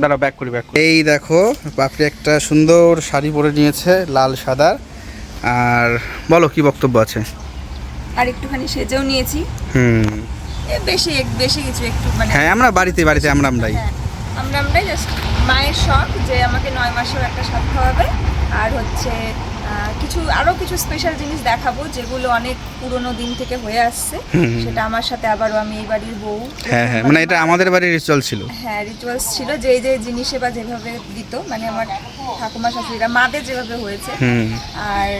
দাঁড়া ব্যাক করি ব্যাক এই দেখো বাপরে একটা সুন্দর শাড়ি পরে নিয়েছে লাল সাদার আর বলো কি বক্তব্য আছে? আর একটুখানি সেজেও নিয়েছি। হুম। এ বেশি এক- বেশি কিছু একটু মানে হ্যাঁ আমরা বাড়িতে বাড়িতে আমরা আমরাই হ্যাঁ, আমরা আমরাই জাস্ট মায়ের শখ যে আমাকে নয় মাসেও একটা স্বাদ খাওয়াবে। আর হচ্ছে কিছু আরও কিছু স্পেশাল জিনিস দেখাবো যেগুলো অনেক পুরনো দিন থেকে হয়ে আসছে। সেটা আমার সাথে আবারও আমি এই বাড়ির বউ। হ্যাঁ হ্যাঁ মানে এটা আমাদের বাড়ির রিচুয়াল ছিল। হ্যাঁ রিচুয়ালস ছিল। যে যে জিনিসে বা যেভাবে দিত মানে আমার ঠাকুমা শাশুড়িরা মাদের যেভাবে হয়েছে। আর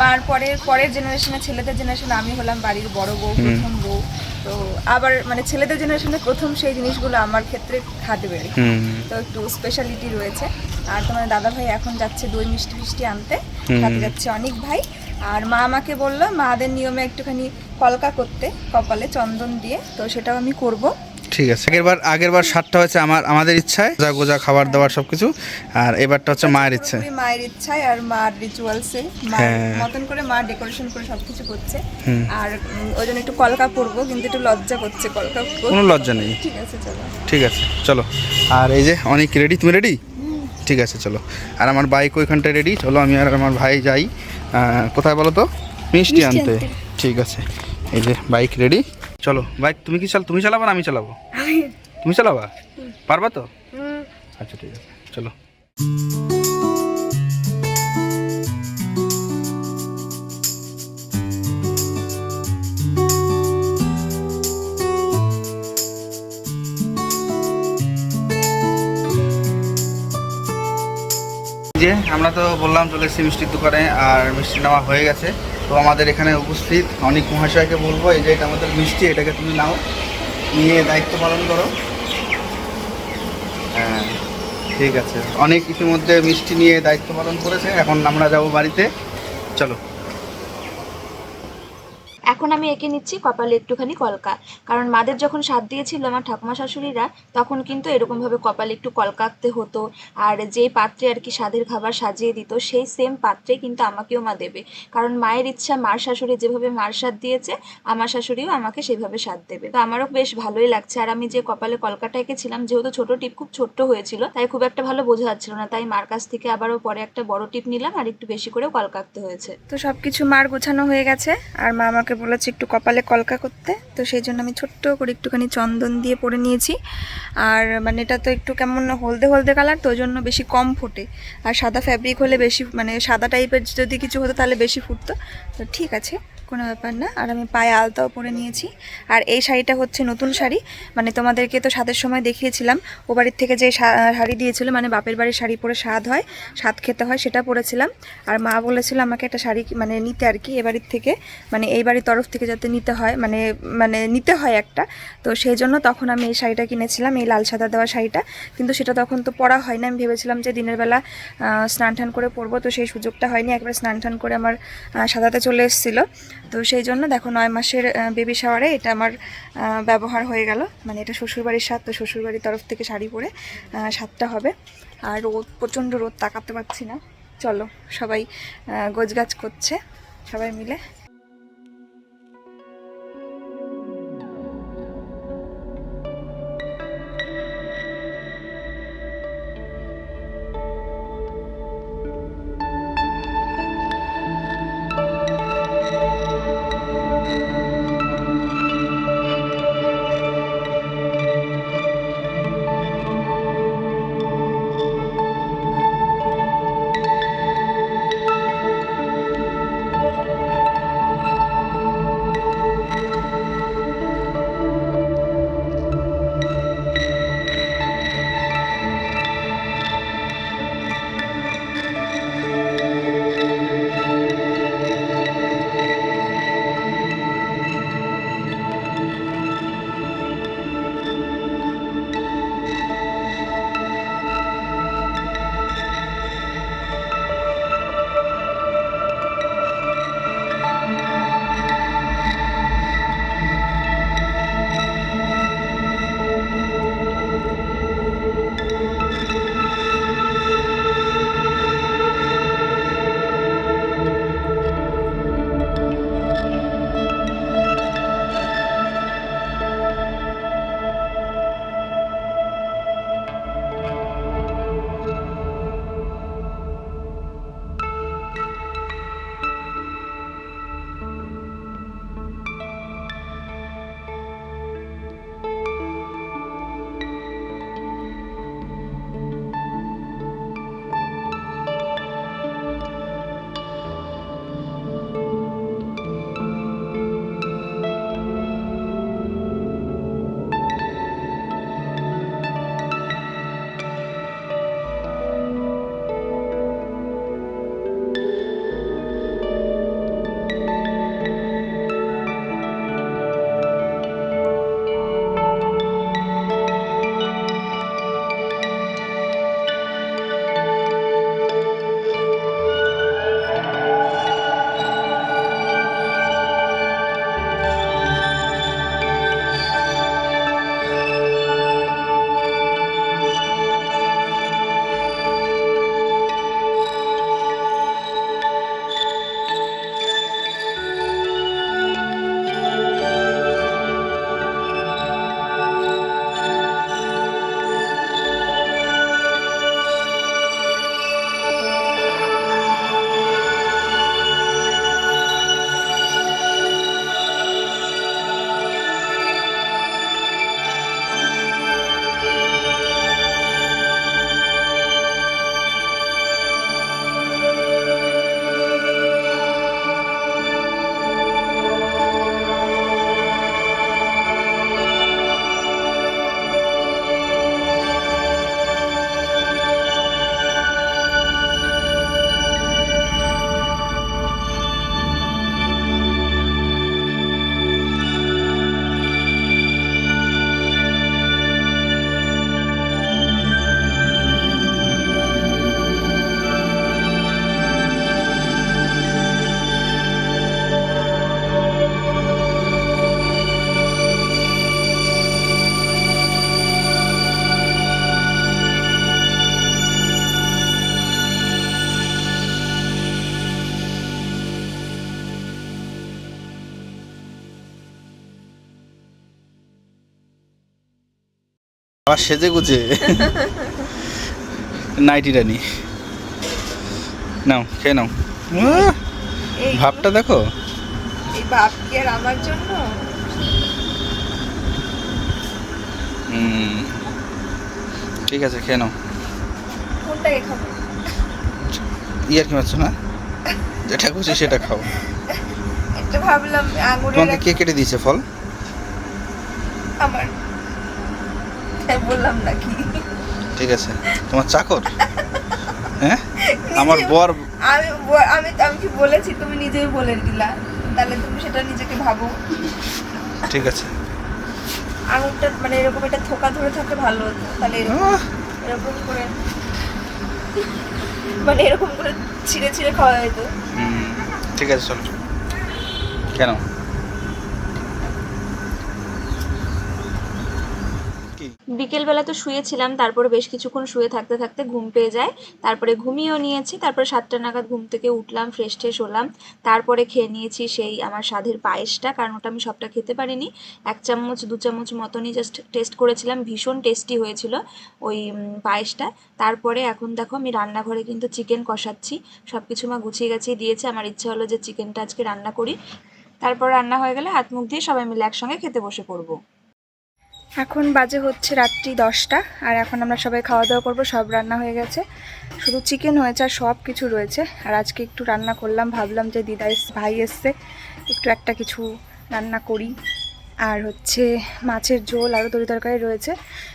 মার পরের পরের জেনারেশনের ছেলেদের জেনারেশন আমি হলাম বাড়ির বড় বউ প্রথম বউ। তো আবার মানে ছেলেদের জেনারেশনে প্রথম সেই জিনিসগুলো আমার ক্ষেত্রে খাতে বেড়ে তো একটু স্পেশালিটি রয়েছে। আর তোমার দাদা ভাই এখন যাচ্ছে দই মিষ্টি ফিষ্টি আনতে। খাতে সাথে যাচ্ছে অনেক ভাই। আর মা আমাকে বলল মাদের নিয়মে একটুখানি কলকা করতে কপালে চন্দন দিয়ে। তো সেটাও আমি করব। ঠিক আছে। আগের বার আগের বার সাতটা হচ্ছে আমার আমাদের ইচ্ছায়। যা গোজা খাবার দাবার সব কিছু আর এবারটা হচ্ছে মায়ের পুরোপুরি মায়ের ইচ্ছায় আর মার রিচুয়ালসে হ্যাঁ। মতন করে মা ডেকোরেশন করে সবকিছু করছে। হুম। আর ওই জন্য একটু কলকা পরবো কিন্তু একটু লজ্জা করছে কলকা কোনো লজ্জা নেই। ঠিক আছে চলো। ঠিক আছে চলো। আর এই যে অনেক রেডি তুমি রেডি ঠিক আছে চলো। আর আমার বাইক ওইখানটায় রেডি চলো আমি আর আমার ভাই যাই। কোথায় বলো তো? মিষ্টি আনতে। ঠিক আছে। এই যে বাইক রেডি চলো বাইক তুমি কি চাল তুমি চালাবা না আমি চালাবো? তুমি চালাবা? পারবা তো? আচ্ছা ঠিক আছে। চলো। যে আমরা তো বললাম চলে এসেছি মিষ্টির দোকানে আর মিষ্টি নেওয়া হয়ে গেছে। তো আমাদের এখানে উপস্থিত অনেক মহাশয়কে বলব। এই যে এটা আমাদের মিষ্টি এটাকে তুমি নাও। নিয়ে দায়িত্ব পালন করো। হ্যাঁ ঠিক আছে। অনেক ইতিমধ্যে মিষ্টি নিয়ে দায়িত্ব পালন করেছে। এখন আমরা যাব বাড়িতে। চলো। এখন আমি এঁকে নিচ্ছি কপালে একটুখানি কলকা। কারণ মাদের যখন স্বাদ দিয়েছিল আমার ঠাকুমা শাশুড়িরা, তখন কিন্তু এরকমভাবে কপালে একটু কলকা আঁকতে হতো। আর যেই পাত্রে আর কি স্বাদের খাবার সাজিয়ে দিত, সেই সেম পাত্রে কিন্তু আমাকেও মা দেবে। কারণ মায়ের ইচ্ছা, মার শাশুড়ি যেভাবে মার স্বাদ দিয়েছে, আমার শাশুড়িও আমাকে সেভাবে স্বাদ দেবে। তো আমারও বেশ ভালোই লাগছে। আর আমি যে কপালে কলকাটা এঁকেছিলাম, যেহেতু ছোট টিপ খুব ছোট্ট হয়েছিল, তাই খুব একটা ভালো বোঝা যাচ্ছিল না। তাই মার কাছ থেকে আবারও পরে একটা বড় টিপ নিলাম, আর একটু বেশি করে কলকা আঁকতে হয়েছে। তো সব কিছু মার গোছানো হয়ে গেছে, আর মা আমাকে বলেছে একটু কপালে কলকা করতে, তো সেই জন্য আমি ছোট্ট করে একটুখানি চন্দন দিয়ে পরে নিয়েছি। আর মানে এটা তো একটু কেমন হলদে হলদে কালার, তো জন্য বেশি কম ফোটে। আর সাদা ফ্যাব্রিক হলে বেশি মানে সাদা টাইপের যদি কিছু হতো তাহলে বেশি ফুটতো। তো ঠিক আছে। কোনো ব্যাপার না। আর আমি পায়ে আলতাও পরে নিয়েছি। আর এই শাড়িটা হচ্ছে নতুন শাড়ি। মানে তোমাদেরকে তো স্বাদের সময় দেখিয়েছিলাম। ও বাড়ির থেকে যে শাড়ি দিয়েছিল মানে বাপের বাড়ির শাড়ি পরে স্বাদ হয়, স্বাদ খেতে হয়, সেটা পরেছিলাম। আর মা বলেছিল আমাকে একটা শাড়ি মানে নিতে আর কি এ বাড়ির থেকে। মানে এই বাড়ির তরফ থেকে যাতে নিতে হয় মানে মানে নিতে হয় একটা। তো সেই জন্য তখন আমি এই শাড়িটা কিনেছিলাম, এই লাল সাদা দেওয়া শাড়িটা। কিন্তু সেটা তখন তো পরা হয় না আমি ভেবেছিলাম যে দিনের বেলা স্নান টান করে পরবো। তো সেই সুযোগটা হয়নি। একবার স্নান টান করে আমার সাদাতে চলে এসেছিল। তো সেই জন্য দেখো নয় মাসের বেবি শাওয়ারে এটা আমার ব্যবহার হয়ে গেল। মানে এটা শ্বশুরবাড়ির স্বাদ, তো শ্বশুরবাড়ির তরফ থেকে শাড়ি পরে সাতটা হবে। আর রোদ, প্রচণ্ড রোদ, তাকাতে পারছি না। চলো সবাই গোজগাছ করছে, সবাই মিলে। আবার সেজে গুজে নাইটি রানি নাও খেয়ে নাও। ভাবটা দেখো। এই ভাব কি আর আমার জন্য? ঠিক আছে খেয়ে নাও। কোনটাকে খাব? ইয়ার কি মারছো না? যেটা খুশি সেটা খাও। একটা ভাবলাম আঙুরের তোমাকে কে কেটে দিয়েছে ফল? আমার। বললাম নাকি? ঠিক আছে। তোমার চাকর? হ্যাঁ? আমার বর আমি আমি আমি কি বলেছি? তুমি নিজেই বলে দিলা। তাহলে তুমি সেটা নিজেকে ভাবো। ঠিক আছে। আঙুরটা মানে এরকম একটা থোকা ধরে থাকলে ভালো। হতো তাহলে এরকম করে মানে এরকম করে ছিঁড়ে ছিঁড়ে খাওয়া যেত ঠিক আছে চলো। কেন? বিকেলবেলা তো শুয়েছিলাম, তারপরে বেশ কিছুক্ষণ শুয়ে থাকতে থাকতে ঘুম পেয়ে যায়। তারপরে ঘুমিয়েও নিয়েছি, তারপরে সাতটা নাগাদ ঘুম থেকে উঠলাম ফ্রেশ ট্রেশ হলাম। তারপরে খেয়ে নিয়েছি সেই আমার স্বাদের পায়েসটা, কারণ ওটা আমি সবটা খেতে পারিনি। এক চামচ, দু চামচ মতনই জাস্ট টেস্ট করেছিলাম, ভীষণ টেস্টি হয়েছিল ওই পায়েসটা। তারপরে এখন দেখো আমি রান্নাঘরে কিন্তু চিকেন কষাচ্ছি সব কিছু মা গুছিয়ে গাছিয়ে দিয়েছে। আমার ইচ্ছা হলো যে চিকেনটা আজকে রান্না করি। তারপর রান্না হয়ে গেলে হাত মুখ দিয়ে সবাই মিলে একসঙ্গে খেতে বসে পড়ব। এখন বাজে হচ্ছে রাত্রি দশটা, আর এখন আমরা সবাই খাওয়া দাওয়া করব, সব রান্না হয়ে গেছে। শুধু চিকেন হয়েছে আর সব কিছু রয়েছে। আর আজকে একটু রান্না করলাম, ভাবলাম যে দিদা ভাই এসছে, একটু একটা কিছু রান্না করি। আর হচ্ছে মাছের ঝোল, আরও তরি তরকারি রয়েছে,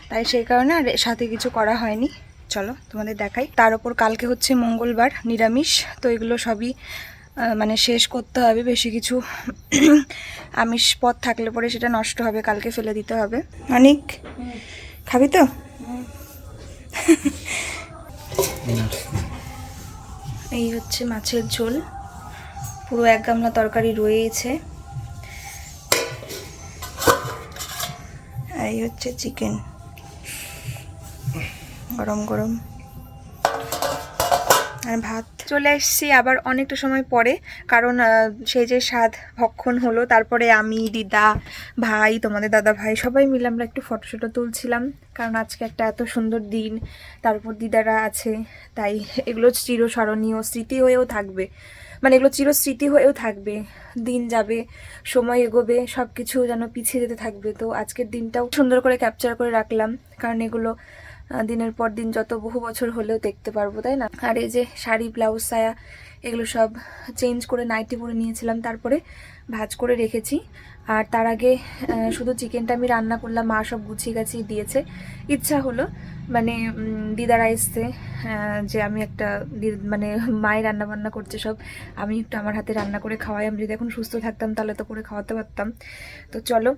তাই সেই কারণে আর সাথে কিছু করা হয়নি। চলো তোমাদের দেখাই। তার ওপর কালকে হচ্ছে মঙ্গলবার নিরামিষ, তো এগুলো সবই মানে শেষ করতে হবে বেশি কিছু। আমিষ পথ থাকলে পরে সেটা নষ্ট হবে, কালকে ফেলে দিতে হবে। অনেক, খাবি তো? এই হচ্ছে মাছের ঝোল। পুরো এক গামলা তরকারি রয়েছে। এই হচ্ছে চিকেন। গরম গরম। আর ভাত? চলে এসেছি আবার অনেকটা সময় পরে, কারণ সেই যে স্বাদ ভক্ষণ হলো, তারপরে আমি, দিদা, ভাই, তোমাদের দাদা ভাই, সবাই মিলে আমরা একটু ফটো ফটো তুলছিলাম, কারণ আজকে একটা এত সুন্দর দিন, তারপর দিদারা আছে, তাই এগুলো চিরস্মরণীয়, স্মৃতি হয়েও থাকবে। মানে এগুলো চিরস্মৃতি হয়েও থাকবে, দিন যাবে, সময় এগোবে সব কিছু যেন পিছিয়ে যেতে থাকবে। তো আজকের দিনটাও সুন্দর করে ক্যাপচার করে রাখলাম, কারণ এগুলো দিনের পর দিন যত বহু বছর হলেও দেখতে পারব, তাই না? আর এই যে শাড়ি, ব্লাউজ, সায়া, এগুলো সব চেঞ্জ করে নাইটি পরে নিয়েছিলাম, তারপরে ভাজ করে রেখেছি। আর তার আগে শুধু চিকেনটা আমি রান্না করলাম, মা সব গুছিয়ে গাছিয়ে দিয়েছে। ইচ্ছা হলো মানে দিদারা এসছে যে আমি একটা মানে মাই রান্না বান্না করছে সব। আমি একটু আমার হাতে রান্না করে খাওয়াই। আমি যদি এখন সুস্থ থাকতাম, তাহলে তো করে খাওয়াতে পারতাম। তো চলো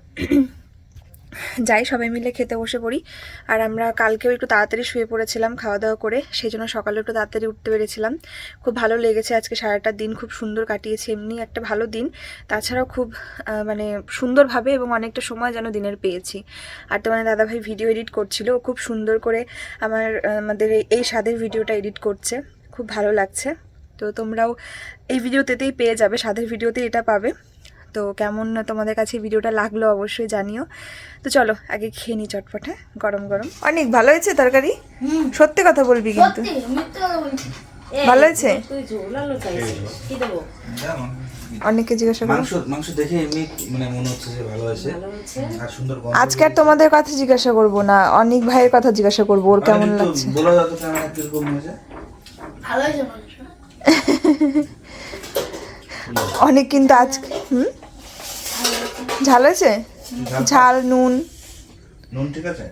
যাই, সবাই মিলে খেতে বসে পড়ি। আর আমরা কালকেও একটু তাড়াতাড়ি শুয়ে পড়েছিলাম খাওয়া দাওয়া করে সেই জন্য সকালে একটু তাড়াতাড়ি উঠতে পেরেছিলাম। খুব ভালো লেগেছে আজকে সারাটা দিন, খুব সুন্দর কাটিয়েছি, এমনি একটা ভালো দিন। তাছাড়াও খুব মানে সুন্দরভাবে এবং অনেকটা সময় যেন দিনের পেয়েছি। আর তোমার দাদাভাই ভিডিও এডিট করছিল খুব সুন্দর করে আমার আমাদের এই- এই স্বাদের ভিডিওটা এডিট করছে। খুব ভালো লাগছে। তো তোমরাও এই ভিডিওতেতেই পেয়ে যাবে, স্বাদের ভিডিওতেই এটা পাবে। তো কেমন তোমাদের কাছে ভিডিওটা লাগল অবশ্যই জানিও তো চলো আগে খেয়ে নি চটপট হ্যাঁ গরম গরম অনেক ভালো হয়েছে তরকারি সত্যি কথা বলবি কিন্তু ভালো হয়েছে অনেককে জিজ্ঞাসা মাংস মাংস দেখে এমনি মানে মনে হচ্ছে যে ভালো আছে আর সুন্দর আজকে আর তোমাদের কথা জিজ্ঞাসা করব না অনেক ভাইয়ের কথা জিজ্ঞাসা করব ওর কেমন অনেক লাগছে বলা কেমন কীরকম হয়েছে অনেক কিন্তু আজকে হুম ঝাল আছে? ঝাল নুন। নুন ঠিক আছে?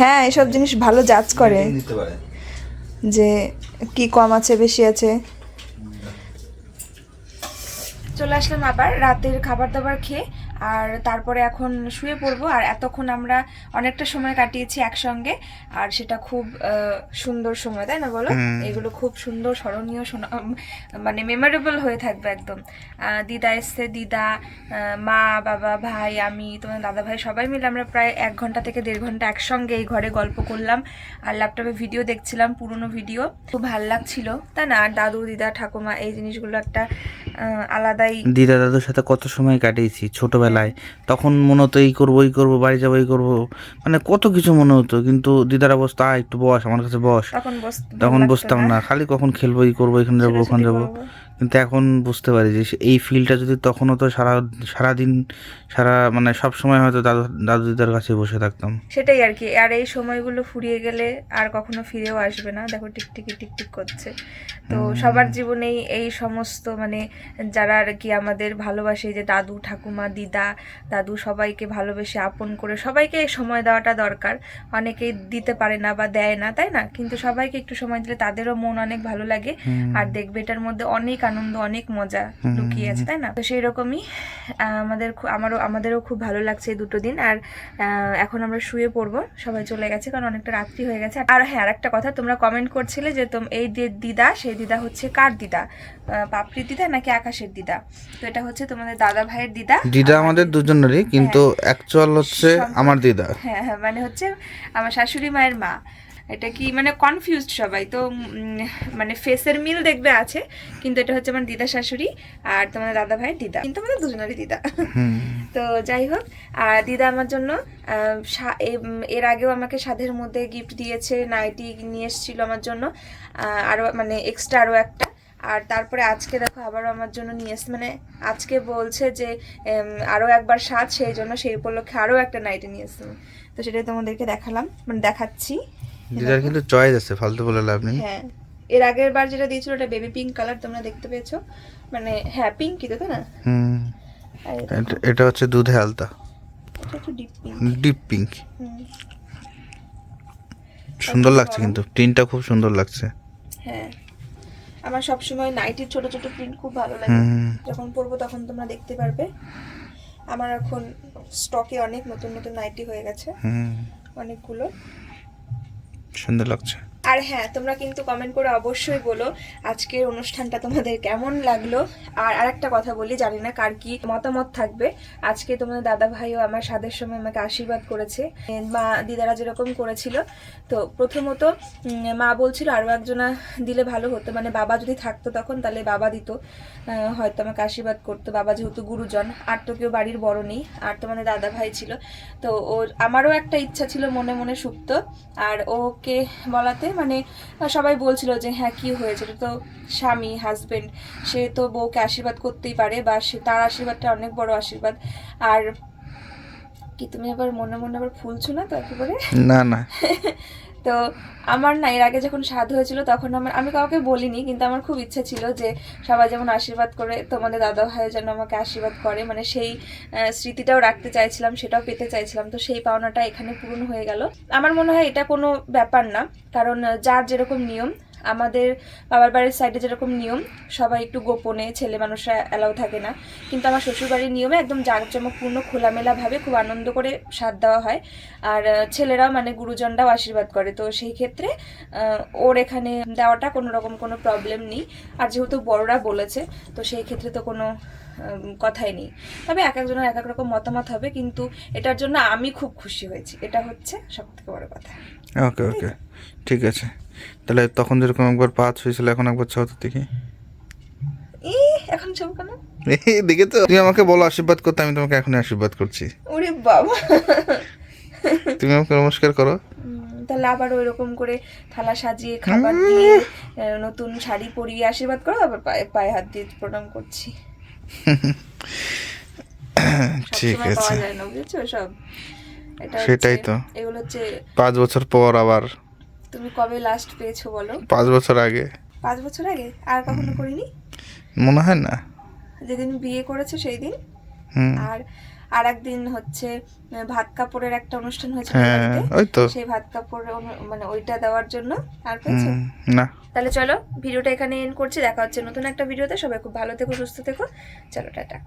হ্যাঁ এসব জিনিস ভালো জাজ করে। যে কি কম আছে বেশি আছে। চলে আসলাম আবার রাতের খাবার দাবার খেয়ে। আর তারপরে এখন শুয়ে পড়ব আর এতক্ষণ আমরা অনেকটা সময় কাটিয়েছি একসঙ্গে আর সেটা খুব সুন্দর সময় তাই না বলো? এগুলো খুব সুন্দর স্মরণীয় মানে মেমোরেবল হয়ে থাকবে একদম। দিদা এসছে দিদা মা বাবা ভাই আমি তোমার দাদা ভাই সবাই মিলে আমরা প্রায় এক ঘণ্টা থেকে দেড় ঘণ্টা একসঙ্গে এই ঘরে গল্প করলাম আর ল্যাপটপে ভিডিও দেখছিলাম পুরনো ভিডিও। খুব ভালো লাগছিল তাই না? আর দাদু দিদা ঠাকুমা এই জিনিসগুলো একটা আলাদাই দিদা দাদুর সাথে কত সময় কাটিয়েছি ছোটবেলায়। তখন মনে হতো এই করব এই করব বাড়ি যাব এই করব। মানে কত কিছু মনে হতো কিন্তু দিদার অবস্থা "আয়, একটু বস আমার কাছে বস। তখন বস- ভালো তখন লাগতো বুঝতাম না। খালি কখন খেলব এই করব এখানে যাব ওখানে যাব। কিন্তু এখন বুঝতে পারি যে এই ফিলটা যদি তখন হতো সারা সারাদিন সারা মানে সব সময় হয়তো দাদু দাদু দিদার কাছে বসে থাকতাম। সেটাই আর কি। আর এই সময়গুলো ফুরিয়ে গেলে আর কখনো ফিরেও আসবে না। দেখো টিকটিকি টিকটিক করছে। তো সবার জীবনেই এই সমস্ত মানে যারা আর কি আমাদের ভালোবাসে যে দাদু ঠাকুমা দিদা দাদু সবাইকে ভালোবেসে আপন করে সবাইকে সময় দেওয়াটা দরকার। অনেকেই দিতে পারে না বা দেয় না তাই না? কিন্তু সবাইকে একটু সময় দিলে তাদেরও মন অনেক ভালো লাগে। আর দেখবে এটার মধ্যে অনেক আনন্দ অনেক মজা লুকিয়ে আছে তাই না? তো সেই রকমই আমাদের আমারও আমাদেরও খুব ভালো লাগছে এই দুটো দিন। আর এখন আমরা শুয়ে পড়ব সবাই চলে গেছে কারণ অনেকটা রাত্রি হয়ে গেছে। আর হ্যাঁ আর একটা কথা তোমরা কমেন্ট করছিলে যে তোম এই দিদা সেই দিদা হচ্ছে কার দিদা? পাপড়ির দিদা নাকি আকাশের দিদা? তো এটা হচ্ছে তোমাদের দাদা ভাইয়ের দিদা। দিদা আমাদের দুজনেরই কিন্তু অ্যাকচুয়াল হচ্ছে আমার দিদা। হ্যাঁ হ্যাঁ মানে হচ্ছে আমার শাশুড়ি মায়ের মা। এটা কি মানে কনফিউজড সবাই তো মানে ফেসের মিল দেখবে আছে কিন্তু এটা হচ্ছে আমার দিদা শাশুড়ি আর তোমাদের দাদা ভাইয়ের দিদা। কিন্তু আমাদের দুজনেরই দিদা। তো যাই হোক আর দিদা আমার জন্য এর আগেও আমাকে সাধের মধ্যে গিফট দিয়েছে নাইটি নিয়ে এসেছিল আমার জন্য আরও মানে এক্সট্রা আরও একটা। আর তারপরে আজকে দেখো আবারও আমার জন্য নিয়ে এসছে মানে আজকে বলছে যে আরও একবার সাজ সেই জন্য সেই উপলক্ষে আরও একটা নাইটি নিয়ে এসছে। তো সেটাই তোমাদেরকে দেখালাম মানে দেখাচ্ছি। দিদার কিন্তু চয়েস আছে ফালতু বলে লাভ নেই। হ্যাঁ এর আগের বার যেটা দিয়েছিল ওটা বেবি পিঙ্ক কালার তোমরা দেখতে পেয়েছ? মানে হ্যাঁ পিঙ্কই তো না? হুম এটা হচ্ছে দুধে আলতা ডিপ পিঙ্ক পিঙ্ক সুন্দর লাগছে কিন্তু প্রিন্টটা খুব সুন্দর লাগছে। হ্যাঁ। আমার সবসময় নাইটির ছোট ছোট প্রিন্ট খুব ভালো লাগে। যখন পরবো তখন তোমরা দেখতে পারবে। আমার এখন স্টকে অনেক নতুন নতুন নাইটি হয়ে গেছে। অনেকগুলো। সুন্দর লাগছে। আর হ্যাঁ তোমরা কিন্তু কমেন্ট করে অবশ্যই বলো আজকের অনুষ্ঠানটা তোমাদের কেমন লাগল। আর আরেকটা কথা বলি, জানি না কার কি মতামত থাকবে। আজকে তোমাদের দাদা ভাইও আমার স্বাদের সময় আমাকে আশীর্বাদ করেছে। মা, দিদারা যেরকম করেছিল, তো প্রথমত মা বলছিল আরও একজনা দিলে ভালো হতো। মানে বাবা যদি থাকতো তখন, তাহলে বাবা দিত। হয়তো আমাকে আশীর্বাদ করতো। বাবা যেহেতু গুরুজন, আর তো কেউ বাড়ির বড় নেই, আর তো মানে দাদা ভাই ছিল। তো ওর, আমারও একটা ইচ্ছা ছিল মনে মনে সুপ্ত। আর ওকে বলাতে মানে সবাই বলছিল যে হ্যাঁ কি হয়েছে? তো স্বামী হাজবেন্ড সে তো বউকে আশীর্বাদ করতেই পারে বা সে তার আশীর্বাদটা অনেক বড় আশীর্বাদ। আর কি তুমি আবার মনে মনে আবার ফুলছো না তো একেবারে? না না। তো আমার না, এর আগে যখন সাধু হয়েছিল তখন আমার, আমি কাউকে বলিনি, কিন্তু আমার খুব ইচ্ছা ছিল যে সবাই যেমন আশীর্বাদ করে তোমাদের দাদা ভাইও যেন আমাকে আশীর্বাদ করে। মানে সেই স্মৃতিটাও রাখতে চাইছিলাম, সেটাও পেতে চাইছিলাম। তো সেই পাওনাটা এখানে পূরণ হয়ে গেল। আমার মনে হয় এটা কোনো ব্যাপার না, কারণ যার যেরকম নিয়ম আমাদের বাবার বাড়ির সাইডে যেরকম নিয়ম, সবাই একটু গোপনে ছেলে মানুষরা অ্যালাউ থাকে না। কিন্তু আমার শ্বশুরবাড়ির নিয়মে একদম জাঁকজমকপূর্ণ, খোলামেলাভাবে খুব আনন্দ করে স্বাদ দেওয়া হয়। আর ছেলেরাও মানে গুরুজনরাও আশীর্বাদ করে। তো সেই ক্ষেত্রে ওর এখানে দেওয়াটা কোনো রকম কোনো প্রবলেম নেই। আর যেহেতু বড়রা বলেছে, তো সেই ক্ষেত্রে তো কোনো কথাই নেই। তবে এক একজনের এক এক রকম মতামত হবে, কিন্তু এটার জন্য আমি খুব খুশি হয়েছি। এটা হচ্ছে সব থেকে বড় কথা। ওকে ওকে ঠিক আছে। তাহলে তখন যেরকম একবার পাঁচ হয়েছিল এখন একবার ছ দেখি। ই এখন সব কেন? দেখে তো তুমি আমাকে বলো আশীর্বাদ করতে আমি তোমাকে এখনই আশীর্বাদ করছি। ওরে বাবা। তুমি আমাকে নমস্কার করো। তাহলে আবার ওই রকম করে থালা সাজিয়ে খাবার দিয়ে নতুন শাড়ি পরিয়ে আশীর্বাদ করো আবার পায়ে পায়ে হাত দিয়ে প্রণাম করছি। ঠিক আছে। সেটাই তো। এগুলো হচ্ছে পাঁচ বছর পর আবার তুমি কবে লাস্ট পেয়েছ বলো? পাঁচ বছর আগে। পাঁচ বছর আগে? আর কখনো করিনি? মনে হয় না। যেদিন বিয়ে করেছ সেই দিন আর আর একদিন হচ্ছে ভাত কাপড়ের একটা অনুষ্ঠান হয়েছিল হ্যাঁ ওই তো। সেই ভাত কাপড় মানে ওইটা দেওয়ার জন্য আর পেয়েছ? না। তাহলে চলো ভিডিওটা এখানে এন্ড করছি। দেখা হচ্ছে নতুন একটা ভিডিওতে। সবাই খুব ভালো থেকো সুস্থ থেকো। চলো টাটা।